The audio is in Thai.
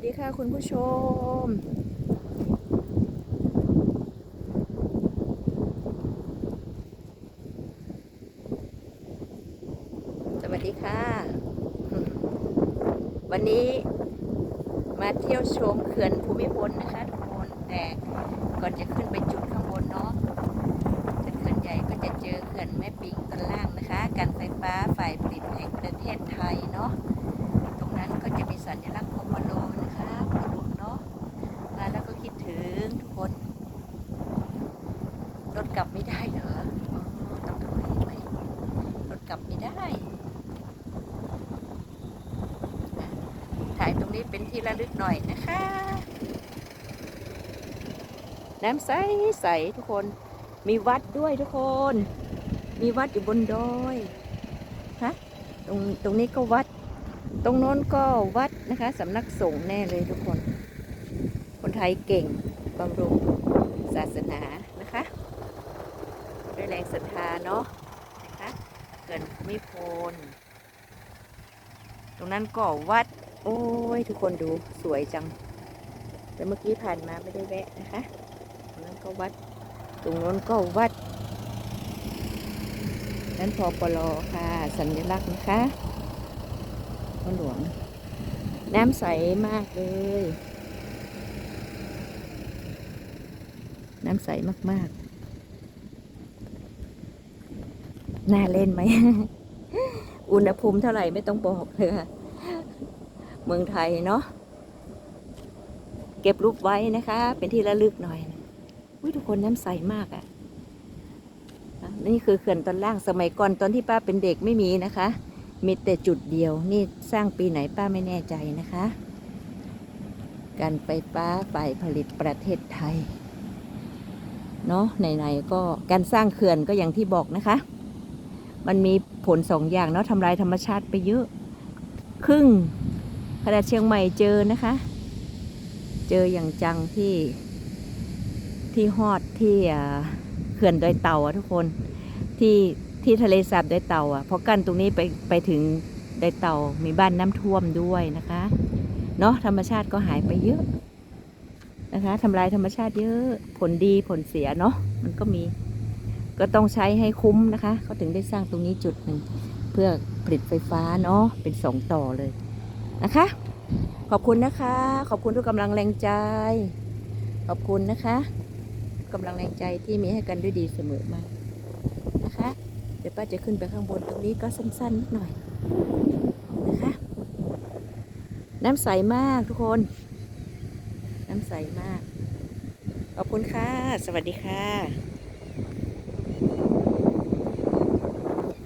วัสดีค่ะคุณผู้ชม สวัสดีค่ะ วันนี้มาเที่ยวชมเขื่อนภูมิพลนะคะทุกคนแต่ก่อนจะขึ้นไปจุดข้างบนเนาะจะเขื่อนใหญ่ก็จะเจอเขื่อนแม่ปิงตอนล่างนะคะ การไฟฟ้าฝ่ายผลิตแห่งประเทศไทยเนาะ ตรงนั้นก็จะมีสัญลักษณ์โคมโลนะคะกระดูกเนาะมาแล้วก็คิดถึงทุกคน รถกลับไม่ได้เหรออ๋อต้องถอยไปรถกลับไม่ได้ ถ่ายตรงนี้เป็นที่ระลึกหน่อยนะคะ น้ำใสใสทุกคน มีวัดด้วยทุกคน มีวัดอยู่บนดอยฮะตรงตรงนี้ก็วัด ตรงโน้นก็วัดนะคะสำนักสงฆ์แน่เลยทุกคน คนไทยเก่งบำรุงศาสนานะคะด้วยแรงศรัทธาเนาะนะคะเกินภูมิพลตรงนั้นก็วัด โอ้ย ทุกคนดูสวยจัง แต่เมื่อกี้ผ่านมาไม่ได้แวะนะคะตรงนั้นก็วัด ตรงโน้นก็วัด นั้นพอปลอค่ะ สัญลักษณ์นะคะพ่อหลวง น้ำใสมากเลย น้ำใสมากๆ น่าเล่นไหม อุณหภูมิเท่าไหร่ไม่ต้องบอกเลยค่ะ เมืองไทยเนาะเก็บรูปไว้นะคะ เป็นที่ระลึกหน่อยอุ้ยทุกคนน้ำใสมากอะ่ะนี่คือเขื่อนตอนล่างสมัยก่อนตอนที่ป้าเป็นเด็กไม่มีนะคะ มีแต่จุดเดียว นี่สร้างปีไหนป้าไม่แน่ใจนะคะ การไฟฟ้าฝ่ายผลิตประเทศไทย เนาะไหนๆก็การสร้างเขื่อนก็อย่างที่บอกนะคะ มันมีผลสองอย่างเนาะทำลายธรรมชาติไปเยอะ ครึ่ง ขนาดเชียงใหม่เจอนะคะ เจออย่างจังที่ที่ฮอดที่เขื่อนดอยเต่าทุกคนที่ที่ทะเลสาบดอยเต่าอะเพราะกันตรงนี้ไปไปถึงดอยเต่ามีบ้านน้ำท่วมด้วยนะคะเนาะธรรมชาติก็หายไปเยอะนะคะทำลายธรรมชาติเยอะผลดีผลเสียเนาะมันก็มีก็ต้องใช้ให้คุ้มนะคะเขาถึงได้สร้างตรงนี้จุดหนึ่งเพื่อผลิตไฟฟ้าเนาะเป็นสองต่อเลย นะคะ ขอบคุณนะคะ ขอบคุณทุกกำลังแรงใจ ขอบคุณนะคะกำลังแรงใจที่มีให้กันด้วยดีเสมอมานะคะ เดี๋ยวป้าจะขึ้นไปข้างบนตรงนี้ก็สั้นๆนิดหน่อยนะคะ น้ำใสมากทุกคน น้ำใสมาก ขอบคุณค่ะ สวัสดีค่ะ